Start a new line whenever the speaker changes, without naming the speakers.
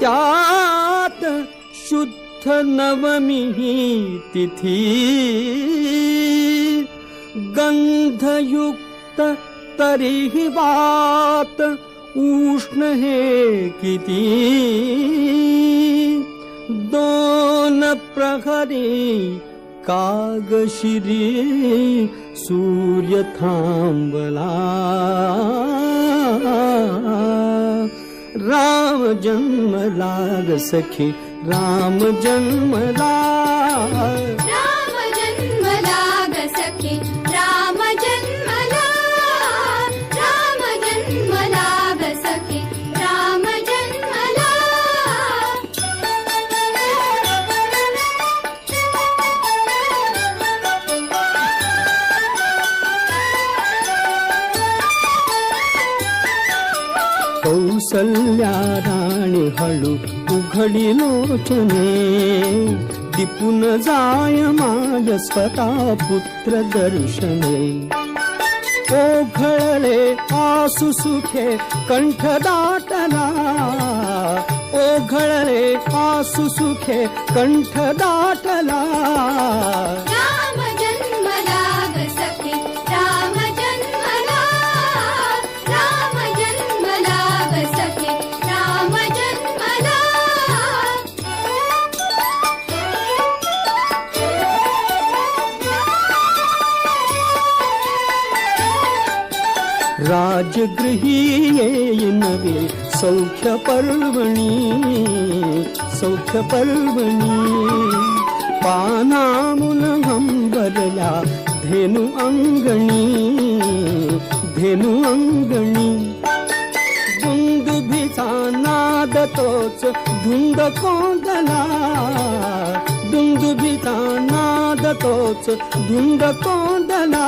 त्यात शुद्ध नवमी तिथी गंधयुक्त तरीही वात उष्ण हे किती दोन प्रहरी कागशिरी सूर्य जन्मला सखी राम जन्मला टिपून जाय माझ स्वतः पुत्र दर्शने। ओघळले आसु सुखे कंठ दाटला। ओघळले आसु सुखे कंठ दाटला రాజగృహీయేయినవే సౌఖ్యపర్వణి సౌఖ్యపర్వణి పానామున హంబరయా ధేను అంగణి ధేను అంగణి. దుందుభితానాదతోచ దుందకోదలా దుందుభితానాదతోచ దుందకోదలా